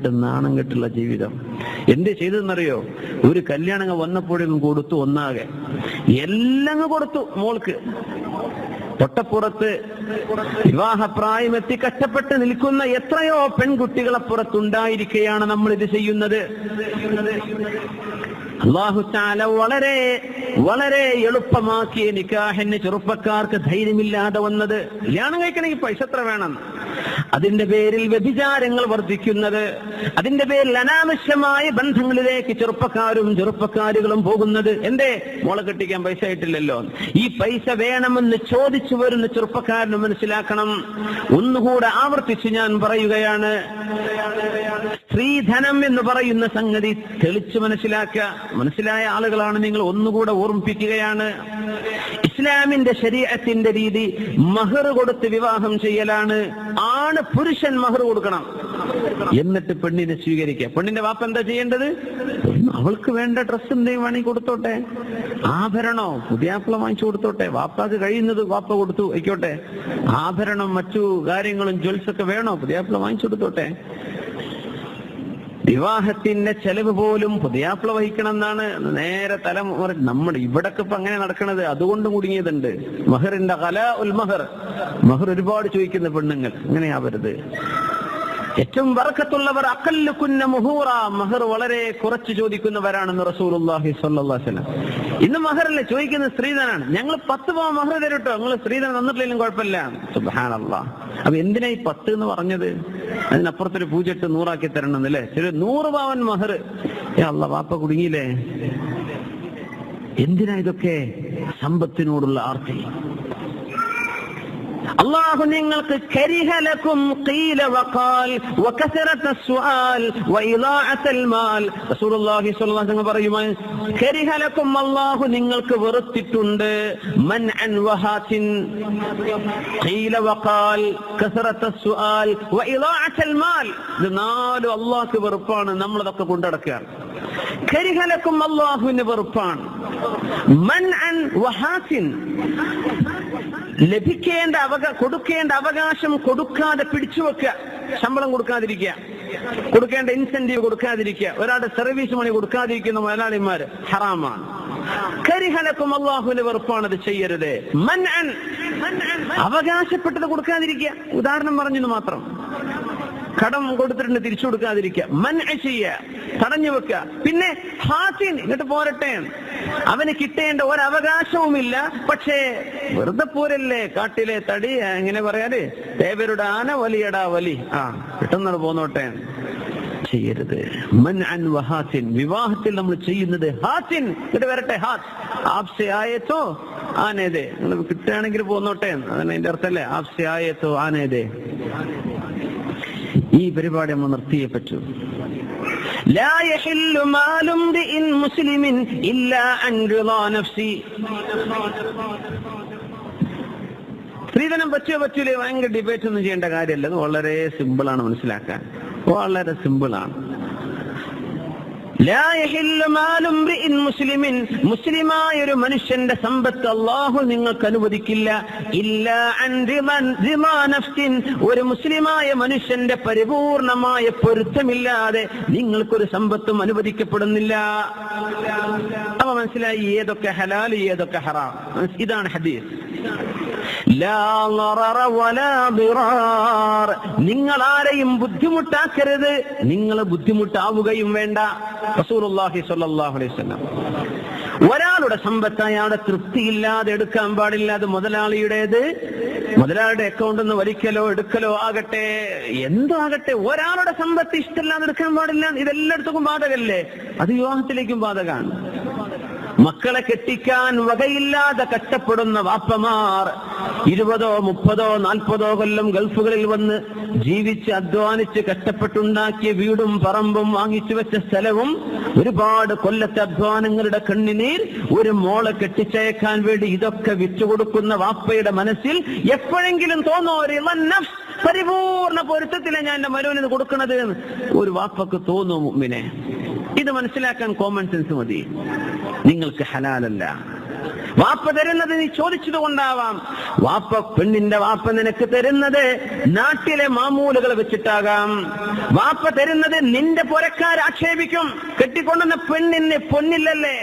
കഷ്ടപ്പെട്ട് നാണം കെട്ടുള്ള ജീവിതം. എന്ത് ചെയ്തെന്നറിയോ ഒരു കല്യാണം വന്നപ്പോഴും കൊടുത്തു ഒന്നാകെ. എല്ലാം കൊടുത്തു മോൾക്ക്. തൊട്ടപ്പുറത്ത് വിവാഹപ്രായമെത്തി കഷ്ടപ്പെട്ട് നിൽക്കുന്ന എത്രയോ പെൺകുട്ടികളെ പുറത്തുണ്ടായിരിക്കുകയാണ് നമ്മൾ ഇത് ചെയ്യുന്നത്. അള്ളാഹു താല വളരെ വളരെ എളുപ്പമാക്കിയ നിക്കാഹിന് ചെറുപ്പക്കാർക്ക് ധൈര്യമില്ലാതെ വന്നത്. കല്യാണം കഴിക്കണമെങ്കിൽ പൈസ എത്ര വേണം? അതിന്റെ പേരിൽ വ്യഭിചാരങ്ങൾ വർദ്ധിക്കുന്നത് അതിന്റെ പേരിൽ അനാവശ്യമായ ബന്ധങ്ങളിലേക്ക് ചെറുപ്പക്കാരും ചെറുപ്പക്കാരികളും പോകുന്നത് എന്തേ? മോളെ കെട്ടിക്കാൻ പൈസ ആയിട്ടില്ലല്ലോ ഈ പൈസ വേണമെന്ന് ചോദിച്ചു വരുന്ന ചെറുപ്പക്കാരന് മനസ്സിലാക്കണം. ഒന്നുകൂടെ ആവർത്തിച്ച് ഞാൻ പറയുകയാണ്. സ്ത്രീധനം എന്ന് പറയുന്ന സംഗതി തെളിച്ചു മനസ്സിലാക്കുക. മനസ്സിലായ ആളുകളാണ് നിങ്ങൾ ഒന്നുകൂടെ ഓർമ്മിപ്പിക്കുകയാണ്. ഇസ്ലാമിന്റെ ശരീരത്തിന്റെ രീതി മഹർ കൊടുത്ത് വിവാഹം ചെയ്യലാണ്. ആണ് പുരുഷൻ മഹർ കൊടുക്കണം. എന്നിട്ട് പെണ്ണിനെ സ്വീകരിക്കുക. പെണ്ണിന്റെ വാപ്പ എന്താ ചെയ്യേണ്ടത്? അവൾക്ക് വേണ്ട ഡ്രസ്സ് എന്തെങ്കിലും വേണമെങ്കിൽ കൊടുത്തോട്ടെ. ആഭരണോ പുതിയാപ്പിള വാങ്ങിച്ചു കൊടുത്തോട്ടെ. വാപ്പാക്ക് കഴിയുന്നത് വാപ്പ കൊടുത്തു. ആയിക്കോട്ടെ. ആഭരണം മറ്റു കാര്യങ്ങളും ജ്വൽസൊക്കെ വേണോ? പുതിയാപ്പിള വാങ്ങിച്ചു കൊടുത്തോട്ടെ. വിവാഹത്തിന്റെ ചെലവ് പോലും പുതിയാപ്പിള വഹിക്കണം എന്നാണ് നേരെ തലമുറ നമ്മുടെ ഇവിടൊക്കെ ഇപ്പൊ അങ്ങനെ നടക്കണത്. അതുകൊണ്ട് കുടുങ്ങിയതുണ്ട് മഹറിന്റെ കല ഉൽ മഹർ. മഹർ ഒരുപാട് ചോദിക്കുന്ന പെണ്ണുങ്ങൾ. അങ്ങനെയാവരുത് ഏറ്റവും വർക്കത്തുള്ളവർ അക്കല്ലുക്കുന്ന മുഹൂറ. മഹർ വളരെ കുറച്ച് ചോദിക്കുന്നവരാണെന്ന് റസൂലുള്ളാഹി അള്ളാഹി വസല്ലം. ഇന്ന് മഹറല്ലേ ചോദിക്കുന്ന സ്ത്രീധനാണ് ഞങ്ങൾ പത്ത് പവൻ മഹർ തരട്ടോ. നിങ്ങൾ സ്ത്രീധനം തന്നിട്ടില്ലെങ്കിലും കുഴപ്പമില്ല. സുബാനല്ല അപ്പൊ എന്തിനാ ഈ പത്ത് എന്ന് പറഞ്ഞത്? അതിനപ്പുറത്തൊരു പൂജട്ട് നൂറാക്കി തരണം എന്നല്ലേ ചെറിയ നൂറ് പവൻ മഹർ. അല്ല വാപ്പ കുടുങ്ങിയില്ലേ? എന്തിനാ ഇതൊക്കെ സമ്പത്തിനോടുള്ള ആർത്തി? അള്ളാഹു നിങ്ങൾക്ക് കരിഹലക്കും ഖീല വഖാൽ വകസറത السؤال وإضاعة المال റസൂലുള്ളാഹി സ്വല്ലല്ലാഹു അലൈഹി വസല്ലം പറയുമായി കരിഹലക്കും അള്ളാഹു നിങ്ങൾക്ക് വെറുത്തിട്ടുണ്ട് മൻഅൻ വഹാത്തിൻ ഖീല വഖാൽ കസറത السؤال وإضاعة المال ഇത് നാലും അള്ളാഹ്ക്ക് വെറുപ്പാണ് നമ്മളതൊക്കെ കൊണ്ടടക്കുകയാണ് കരിഹലക്കും അള്ളാഹുവിന് വെറുപ്പാണ്. മൻഅൻ വഹാസിൻ. ലഭിക്കേണ്ട അവക കൊടുക്കേണ്ട അവകാശം കൊടുക്കാതെ പിടിച്ചു വെക്കുക. ശമ്പളം കൊടുക്കാതിരിക്കുക. കൊടുക്കേണ്ട ഇൻസെന്റീവ് കൊടുക്കാതിരിക്കുക. ഒരാളുടെ സർവീസ് മണി കൊടുക്കാതിരിക്കുന്ന മുതലാളിമാര് ഹറാമാണ്. കരിഹലക്കും അള്ളാഹുവിന്റെ അത് ചെയ്യരുത്. അവകാശപ്പെട്ടത് കൊടുക്കാതിരിക്കുക. ഉദാഹരണം പറഞ്ഞെന്ന് മാത്രം. കടം കൊടുത്തിട്ടുണ്ട് തിരിച്ചു കൊടുക്കാതിരിക്കുക. മൻ ചെയ്യുക തടഞ്ഞു വെക്കുക. പിന്നെ ഹാസിൻ ഇങ്ങോട്ട് പോരട്ടെ. അവന് കിട്ടേണ്ട ഒരവകാശവുമില്ല. പക്ഷേ വെറുതെ പോരല്ലേ കാട്ടിലെ തടി? എങ്ങനെ പറയാൽ ദേവരുടെ ആന വലിയടാ വലി. ആ പെട്ടെന്നാണ് പോന്നോട്ടെ. ചെയ്യരുത്. മൻ അൻ വിവാഹത്തിൽ നമ്മൾ ചെയ്യുന്നത് ഹാസിൻ. എന്നിട്ട് വരട്ടെ ഹാസ്. ആപ്സെ ആയത്തോ ആനേതേ. നിങ്ങൾ കിട്ടുകയാണെങ്കിൽ പോന്നോട്ടെ. അതാണ് അതിന്റെ അർത്ഥല്ലേ ആപ്സെ ആയത്തോ ആനേതേ. ഈ പരിപാടി നമ്മൾ നിർത്തിയേ പറ്റൂ. മുസ്ലിമിൻ സ്ത്രീധനം പറ്റിയോ പറ്റൂലേ? ഭയങ്കര ഡിബേറ്റ് ഒന്നും ചെയ്യേണ്ട കാര്യമല്ല. വളരെ സിമ്പിളാണ് മനസ്സിലാക്കാൻ. വളരെ സിമ്പിളാണ് മുസ്ലിമിൻ. മുസ്ലിമായ ഒരു മനുഷ്യന്റെ സമ്പത്ത് അള്ളാഹു നിങ്ങൾക്ക് അനുവദിക്കില്ല. ഇല്ല ഒരു മുസ്ലിമായ മനുഷ്യന്റെ പരിപൂർണമായ പൊരുത്തമില്ലാതെ നിങ്ങൾക്കൊരു സമ്പത്തും അനുവദിക്കപ്പെടുന്നില്ല. അപ്പൊ മനസ്സിലായി ഏതൊക്കെ ഹലാൽ ഏതൊക്കെ ഹറാം. ഇതാണ് ഹദീസ്. നിങ്ങൾ ആരെയും ബുദ്ധിമുട്ടാക്കരുത്. നിങ്ങൾ ബുദ്ധിമുട്ടാവുകയും വേണ്ട. റസൂലുള്ളാഹി സ്വല്ലല്ലാഹു അലൈഹി വസല്ലം. ഒരാളുടെ സമ്പത്ത് അയാളുടെ തൃപ്തിയില്ലാതെ എടുക്കാൻ പാടില്ല. അത് മുതലാളിയുടേത്? മുതലാളിയുടെ അക്കൗണ്ടിൽ നിന്ന് വലിക്കലോ എടുക്കലോ ആകട്ടെ. എന്തോ ആകട്ടെ ഒരാളുടെ സമ്പത്ത് ഇഷ്ടമില്ലാതെ എടുക്കാൻ പാടില്ല. ഇതെല്ലായിടത്തും ബാധകല്ലേ? അത് വിവാഹത്തിലേക്കും ബാധകമാണ്. മക്കളെ കെട്ടിക്കാൻ വകയില്ലാതെ കഷ്ടപ്പെടുന്ന വാപ്പമാർ ഇരുപതോ മുപ്പതോ നാൽപ്പതോ കൊല്ലം ഗൾഫുകളിൽ വന്ന് ജീവിച്ച് അധ്വാനിച്ച് കഷ്ടപ്പെട്ടുണ്ടാക്കിയ വീടും പറമ്പും വാങ്ങിച്ചു വെച്ച സ്ഥലവും ഒരുപാട് കൊല്ലത്തെ അധ്വാനങ്ങളുടെ കണ്ണിനീർ ഒരു മോളെ കെട്ടിച്ചയക്കാൻ വേണ്ടി ഇതൊക്കെ വിറ്റുകൊടുക്കുന്ന വാപ്പയുടെ മനസ്സിൽ എപ്പോഴെങ്കിലും തോന്നോ നഫ്സ് പരിപൂർണ പൊരുത്തത്തിലാണ് ഞാൻ എന്റെ മരുവിന് കൊടുക്കുന്നത് ഒരു വാപ്പക്ക് തോന്നും മുമ്പിനെ ഇത് മനസ്സിലാക്കാൻ കോമൺ സെൻസ് മതി. നിങ്ങൾക്ക് ഹലാലല്ല. വാപ്പ തരുന്നത് നീ ചോദിച്ചത് കൊണ്ടാവാം. വാപ്പ പെണ്ണിന്റെ വാപ്പ നിനക്ക് തരുന്നത് നാട്ടിലെ മാമൂലുകൾ വെച്ചിട്ടാകാം. വാപ്പ തരുന്നത് നിന്റെ പുരക്കാർ ആക്ഷേപിക്കും. കെട്ടിക്കൊണ്ടുവന്ന പെണ്ണിന് പൊന്നില്ലല്ലേ?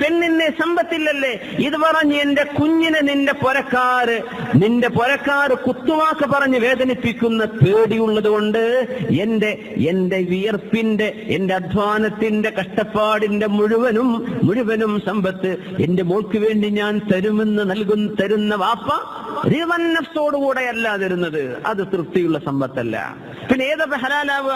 പെണ്ണിന് സമ്പത്തില്ലല്ലേ? ഇത് പറഞ്ഞ് എന്റെ കുഞ്ഞിനെ നിന്റെ പുരക്കാര് നിന്റെ പുരക്കാര് കുത്തുവാക്ക് പറഞ്ഞ് വേദനിപ്പിക്കുന്ന പേടിയുള്ളത് കൊണ്ട് എന്റെ എന്റെ വിയർപ്പിന്റെ എന്റെ അധ്വാനത്തിന്റെ കഷ്ടപ്പാടിന്റെ മുഴുവനും മുഴുവനും സമ്പത്ത് എന്റെ മോൾക്ക് വേണ്ടി ഞാൻ തരുമെന്ന് നൽകുന്ന തരുന്ന വാപ്പ റിവന്നഫ്സോടുകൂടെയല്ല തരുന്നത് അത് തൃപ്തിയുള്ള സമ്പത്തല്ല. പിന്നെ ഏതൊക്കെ ഹലാലാവുക?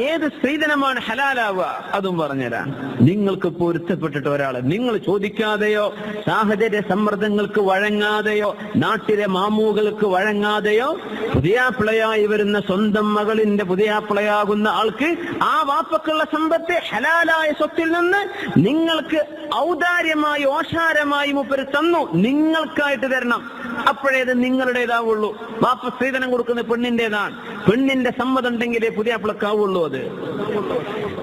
ഏത് സ്ത്രീധനമാണ് ഹലാലാവുക? അതും പറഞ്ഞുതരാം. നിങ്ങൾക്ക് പൊരുത്തപ്പെട്ടിട്ട് ഒരാൾ നിങ്ങൾ ചോദിക്കാതെയോ സാഹചര്യ സമ്മർദ്ദങ്ങൾക്ക് വഴങ്ങാതെയോ നാട്ടിലെ മാമൂകൾക്ക് വഴങ്ങാതെയോ പുതിയാപ്പിളയായി വരുന്ന സ്വന്തം മകളിന്റെ പുതിയാപ്പിളയാകുന്ന ആൾക്ക് ആ വാപ്പക്കുള്ള സമ്പത്തെ ഹലാലായ സ്വത്തിൽ നിന്ന് നിങ്ങൾക്ക് ഔദാര്യമായി ഓഷാരമായി മുപ്പര് തന്നു. നിങ്ങൾക്കായിട്ട് തരണം. അപ്പോഴേ അത് നിങ്ങളുടേതാവുള്ളൂ. വാപ്പ സ്ത്രീധനം കൊടുക്കുന്ന പെണ്ണിന്റേതാണ് പെണ്ണിന്റെ സമ്മതം ഉണ്ടെങ്കിലേ പുതിയ അപ്പളക്കാവുള്ളൂ അത്.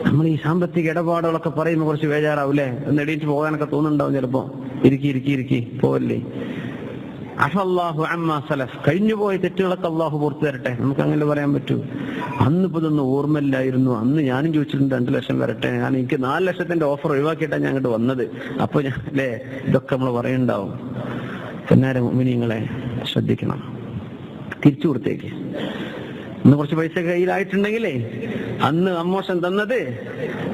നമ്മൾ ഈ സാമ്പത്തിക ഇടപാടുകളൊക്കെ പറയുമ്പോൾ കുറച്ച് ബേജാറാവൂലേ? ഒന്ന് എണീറ്റ് പോകാനൊക്കെ തോന്നുന്നുണ്ടാവും ചിലപ്പോ. ഇരിക്കി ഇരിക്കി ഇരിക്കി. പോവല്ലേ? അഫല്ലാഹു അമ്മ സലഫ്. കഴിഞ്ഞുപോയ തെറ്റുകളൊക്കെ അള്ളാഹു പുറത്തു തരട്ടെ നമുക്ക് അങ്ങനെ പറയാൻ പറ്റൂ. അന്ന് ഇപ്പൊ ഇതൊന്നും ഓർമ്മയില്ലായിരുന്നു. അന്ന് ഞാനും ചോദിച്ചിട്ടുണ്ട് രണ്ടു ലക്ഷം വരട്ടെ. ഞാൻ എനിക്ക് നാല് ലക്ഷത്തിന്റെ ഓഫർ ഒഴിവാക്കിയിട്ടാണ് ഞാൻ ഇങ്ങോട്ട് വന്നത്. അപ്പൊ ഞാൻ അല്ലേ? ഇതൊക്കെ നമ്മൾ പറയുണ്ടാവും. പിന്നാരെ മുമിനിങ്ങളെ ശ്രദ്ധിക്കണം. തിരിച്ചു കൊടുത്തേക്ക്. ഇന്ന് കുറച്ച് പൈസ കയ്യിലായിട്ടുണ്ടെങ്കിലേ അന്ന് അമ്മോഷൻ തന്നത്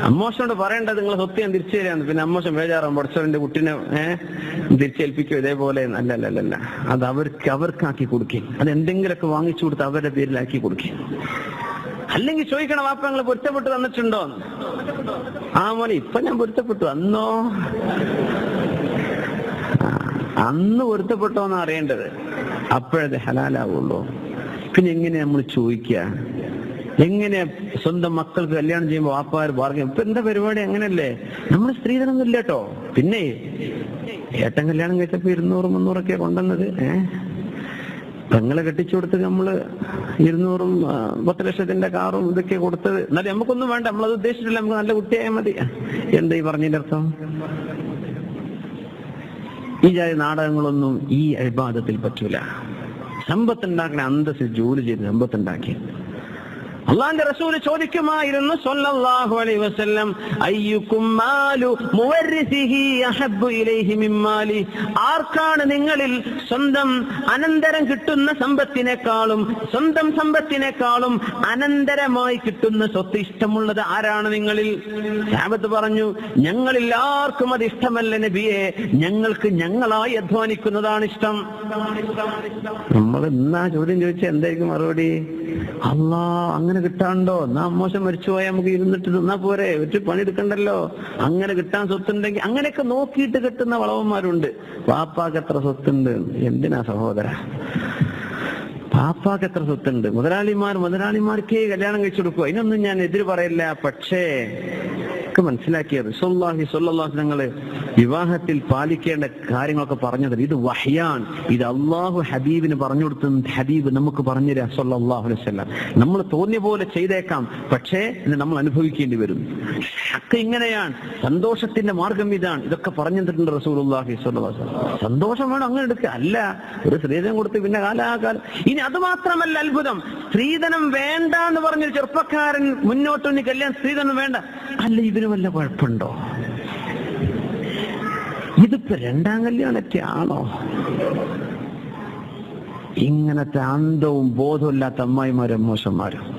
അമ്മോഷനോട് പറയേണ്ടത് നിങ്ങളെ സ്വത്ത് ഞാൻ തിരിച്ചു തരാന്ന്. പിന്നെ അമ്മോഷൻ ബേജാറാം പഠിച്ചവന്റെ കുട്ടിനെ ഏഹ് തിരിച്ചേൽപ്പിക്കും ഇതേപോലെ. അല്ല അല്ല അല്ല അത് അവർക്ക് അവർക്കാക്കി കൊടുക്കും. അത് എന്തെങ്കിലുമൊക്കെ വാങ്ങിച്ചു കൊടുത്ത് അവരുടെ പേരിലാക്കി കൊടുക്കും. അല്ലെങ്കിൽ ചോദിക്കണം വാപ്പ നിങ്ങൾ പൊരുത്തപ്പെട്ട് തന്നിട്ടുണ്ടോ? ആ മോനെ ഇപ്പൊ ഞാൻ പൊരുത്തപ്പെട്ടു. അന്നോ? അന്ന് അന്ന് പൊരുത്തപ്പെട്ടോന്ന് അറിയേണ്ടത്. അപ്പോഴത് ഹലാലാവുള്ളൂ. പിന്നെ എങ്ങനെ നമ്മൾ ചോദിക്കുക എങ്ങനെ സ്വന്തം മക്കൾക്ക് കല്യാണം ചെയ്യുമ്പോൾ വാപ്പാർ പാർക്കും ഇപ്പൊ എന്താ പരിപാടി? അങ്ങനല്ലേ. നമ്മൾ സ്ത്രീധനൊന്നും ഇല്ല കേട്ടോ. പിന്നെ ഏട്ടൻ കല്യാണം കഴിച്ചപ്പോ ഇരുന്നൂറ് മുന്നൂറൊക്കെ കൊണ്ടുവന്നത്. ഏഹ് പെങ്ങളെ കെട്ടിച്ചു കൊടുത്ത് നമ്മൾ ഇരുന്നൂറും പത്ത് ലക്ഷത്തിന്റെ കാറും ഇതൊക്കെ കൊടുത്തത്. എന്നാലും നമുക്കൊന്നും വേണ്ട. നമ്മളത് ഉദ്ദേശിച്ചിട്ടില്ല. നമുക്ക് നല്ല കുട്ടിയായാൽ മതി. എന്താ ഈ പറഞ്ഞതിന്റെ അർത്ഥം? ഈ ജാതി നാടകങ്ങളൊന്നും ഈ അഭിബാധത്തിൽ പറ്റൂല. സമ്പത്തുണ്ടാക്കണ അന്തസ്സിൽ ജോലി ചെയ്ത് സമ്പത്തുണ്ടാക്കി അള്ളാന്റെ റസൂൽ ചോദിക്കുമായിരുന്നു സല്ലല്ലാഹു അലൈഹി വസല്ലം ആർക്കാണ് നിങ്ങളിൽ സ്വന്തം അനന്തരം കിട്ടുന്ന സമ്പത്തിനേക്കാളും സ്വന്തം സമ്പത്തിനേക്കാളും അനന്തരമായി കിട്ടുന്ന സ്വത്ത് ഇഷ്ടമുള്ളത് ആരാണ് നിങ്ങളിൽ? സാബത്ത് പറഞ്ഞു ഞങ്ങളിൽ ആർക്കും അത് ഇഷ്ടമല്ല നബിയെ ഞങ്ങൾക്ക് ഞങ്ങളായി അധ്വാനിക്കുന്നതാണ് ഇഷ്ടം. നമ്മൾ എന്നാ ചോദ്യം ചോദിച്ചാൽ എന്തായിരിക്കും മറുപടി? അള്ളാ അങ്ങനെ കിട്ടാണ്ടോ? എന്നാ മോശം മരിച്ചു പോയാൽ നമുക്ക് ഇരുന്നിട്ട് തിന്നാ പോരെ ഒരു പണിയെടുക്കണ്ടല്ലോ. അങ്ങനെ കിട്ടാൻ സ്വത്തുണ്ടെങ്കിൽ അങ്ങനെയൊക്കെ നോക്കിയിട്ട് കിട്ടുന്ന വളവന്മാരുണ്ട്. വാപ്പാക്ക് എത്ര സ്വത്തുണ്ട്? എന്തിനാ സഹോദര? പാപ്പാക്ക് എത്ര സ്വത്തുണ്ട്? മുതലാളിമാർ മുതലാളിമാർക്കേ കല്യാണം കഴിച്ചു കൊടുക്കുക അതിനൊന്നും ഞാൻ എതിര് പറയില്ല. പക്ഷേ ഒക്കെ മനസ്സിലാക്കിയത് സൊല്ലാഹി സൊല്ലാഹു ഞങ്ങൾ വിവാഹത്തിൽ പാലിക്കേണ്ട കാര്യങ്ങളൊക്കെ പറഞ്ഞത് ഇത് വഹ്യാൻ ഇത് അള്ളാഹു ഹബീബിന് പറഞ്ഞു കൊടുത്ത ഹബീബ് നമുക്ക് പറഞ്ഞു തരാം സൊല്ലാഹു അലൈവല്ലാം നമ്മൾ തോന്നിയ പോലെ ചെയ്തേക്കാം. പക്ഷേ ഇത് നമ്മൾ അനുഭവിക്കേണ്ടി വരും. ഒക്കെ ഇങ്ങനെയാണ്. സന്തോഷത്തിന്റെ മാർഗം ഇതാണ്. ഇതൊക്കെ പറഞ്ഞു തന്നിട്ടുണ്ട് വസല്ലം. സന്തോഷം വേണം അങ്ങനെ എടുക്കുക. അല്ല ഒരു സ്ത്രീധനം കൊടുത്ത് പിന്നെ കാലാകാലം. ഇനി അത് മാത്രമല്ല അത്ഭുതം. സ്ത്രീധനം വേണ്ട എന്ന് പറഞ്ഞ ചെറുപ്പക്കാരൻ മുന്നോട്ട് ഇനി കല്യാണം സ്ത്രീധനം വേണ്ട. അല്ല ഇതിന് വല്ല കുഴപ്പമുണ്ടോ? ഇതിപ്പോ രണ്ടാം കല്യാണൊക്കെ ആണോ? ഇങ്ങനത്തെ അന്തവും ബോധമില്ലാത്ത അമ്മായിമാരും മോശന്മാരും.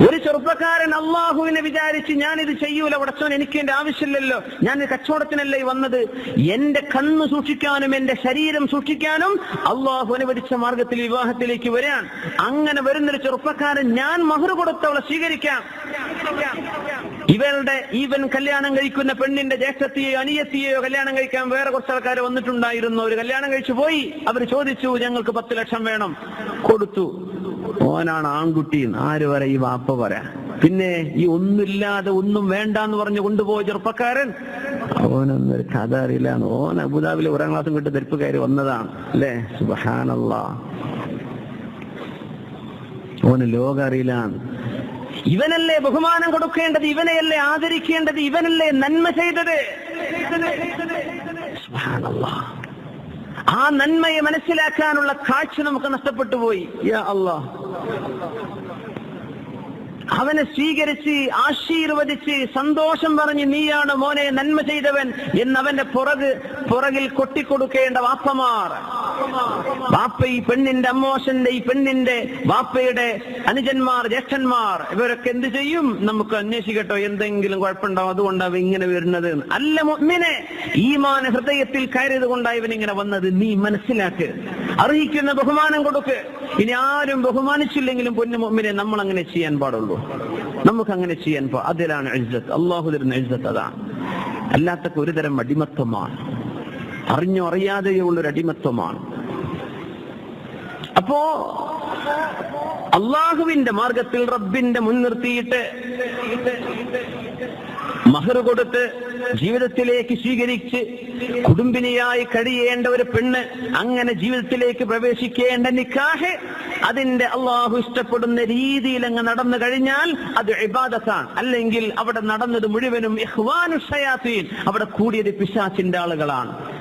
ഒരു ചെറുപ്പക്കാരൻ അള്ളാഹുവിനെ വിചാരിച്ച് ഞാൻ ഇത് ചെയ്യൂല ഉടച്ചോൻ എനിക്ക് എന്റെ ആവശ്യമില്ലല്ലോ ഞാൻ കച്ചവടത്തിനല്ലേ വന്നത്? എന്റെ കണ്ണ് സൂക്ഷിക്കാനും എന്റെ ശരീരം സൂക്ഷിക്കാനും അള്ളാഹു അനുവദിച്ച മാർഗത്തിൽ വിവാഹത്തിലേക്ക് വരാൻ. അങ്ങനെ വരുന്നൊരു ചെറുപ്പക്കാരൻ ഞാൻ മഹർ കൊടുത്തവളെ സ്വീകരിക്കാം. ഇവരുടെ ഈവൻ കല്യാണം കഴിക്കുന്ന പെണ്ണിന്റെ ജ്യേഷ്ഠത്തെയോ അനിയത്തിയെയോ കല്യാണം കഴിക്കാൻ വേറെ കുറച്ച് ആൾക്കാർ വന്നിട്ടുണ്ടായിരുന്നു. ഒരു കല്യാണം കഴിച്ചു പോയി. അവർ ചോദിച്ചു ഞങ്ങൾക്ക് പത്ത് ലക്ഷം വേണം. കൊടുത്തു. ഓനാണ് ആൺകുട്ടി ആര് വരെ ഈ വാപ്പ പറയാ പിന്നെ ഈ ഒന്നുമില്ലാതെ ഒന്നും വേണ്ട എന്ന് പറഞ്ഞു കൊണ്ടുപോയ ചെറുപ്പക്കാരൻ? ഓനൊന്നൊരു കഥ അറിയില്ല. ഓൻ അബുദാബിലെ ഒരാം ക്ലാസ്സും കിട്ടി തെരുപ്പ് കയറി വന്നതാണ്. അല്ലേ? സുബാനല്ല ഓന് ലോകം അറിയില്ല. ഇവനല്ലേ ബഹുമാനം കൊടുക്കേണ്ടത്? ഇവനെയല്ലേ ആദരിക്കേണ്ടത്? ഇവനല്ലേ നന്മ ചെയ്തത്? ആ നന്മയെ മനസ്സിലാക്കാനുള്ള കാഴ്ച നമുക്ക് നഷ്ടപ്പെട്ടു പോയി. അവനെ സ്വീകരിച്ച് ആശീർവദിച്ച് സന്തോഷം പറഞ്ഞ് നീയാണ് മോനെ നന്മ ചെയ്തവൻ എന്നവന്റെ പുറക് പുറകിൽ കൊട്ടിക്കൊടുക്കേണ്ട വാപ്പമാർ. വാപ്പ ഈ പെണ്ണിന്റെ അമ്മോശന്റെ ഈ പെണ്ണിന്റെ വാപ്പയുടെ അനുജന്മാർ ജ്യേഷ്ഠന്മാർ ഇവരൊക്കെ എന്ത് ചെയ്യും? നമുക്ക് അന്വേഷിക്കട്ടോ എന്തെങ്കിലും കുഴപ്പമുണ്ടാവും. അതുകൊണ്ടാവും ഇങ്ങനെ വരുന്നത്. അല്ല മുഅ്മിനെ ഈമാന ഹൃദയത്തിൽ കയറിയത് കൊണ്ടാണ് ഇവനിങ്ങനെ വന്നത്. നീ മനസ്സിലാക്ക്. അർഹിക്കുന്ന ബഹുമാനം കൊടുക്ക്. ഇനി ആരും ബഹുമാനിച്ചില്ലെങ്കിലും പൊന്നു മുഅ്മിനെ നമ്മൾ അങ്ങനെ ചെയ്യാൻ പാടുള്ളൂ. നമുക്ക് അങ്ങനെ ചെയ്യാൻ പാ അതിലാണ് എഴുതത്ത് അള്ളാഹു തരുന്ന ഇജ്ജത്ത് അതാണ്. അല്ലാത്തൊക്കെ ഒരു തരം അടിമത്വമാണ് അറിഞ്ഞോ അറിയാതെയോ ഉള്ളൊരു അടിമത്വമാണ്. അപ്പോ അള്ളാഹുവിന്റെ മാർഗത്തിൽ റബ്ബിന്റെ മുൻനിർത്തിയിട്ട് മഹർ കൊടുത്ത് ജീവിതത്തിലേക്ക് സ്വീകരിച്ച് കുടുംബിനിയായി കഴിയേണ്ട ഒരു പെണ്ണ് അങ്ങനെ ജീവിതത്തിലേക്ക് പ്രവേശിക്കേണ്ട നിക്കാഹ് അതിന്റെ അള്ളാഹു ഇഷ്ടപ്പെടുന്ന രീതിയിൽ അങ്ങ് നടന്നു കഴിഞ്ഞാൽ അത് ഇബാദത്താണ്. അല്ലെങ്കിൽ അവിടെ നടന്നത് മുഴുവനും അവിടെ കൂടിയത് പിശാച്ചിന്റെ ആളുകളാണ്.